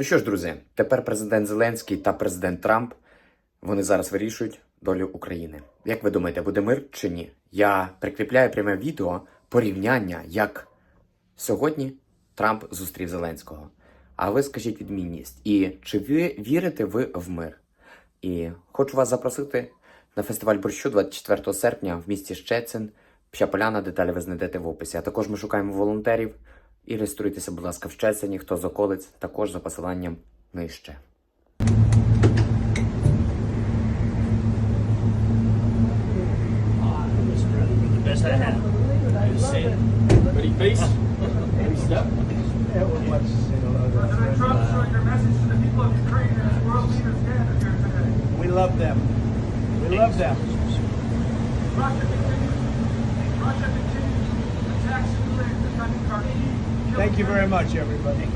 Ну що ж, друзі, тепер президент Зеленський та президент Трамп вони зараз вирішують долю України. Як ви думаєте, буде мир чи ні? Я прикріпляю пряме відео порівняння, як сьогодні Трамп зустрів Зеленського. А ви скажіть відмінність. І чи ви вірите ви в мир? І хочу вас запросити на фестиваль борщу 24 серпня в місті Щецин. Вся поляна, деталі ви знайдете в описі. А також ми шукаємо волонтерів. І реєструйтеся, будь ласка, в Щецині, хто з околиць, також за посиланням нижче. The best I had. Ready, face? Thank you very much, everybody.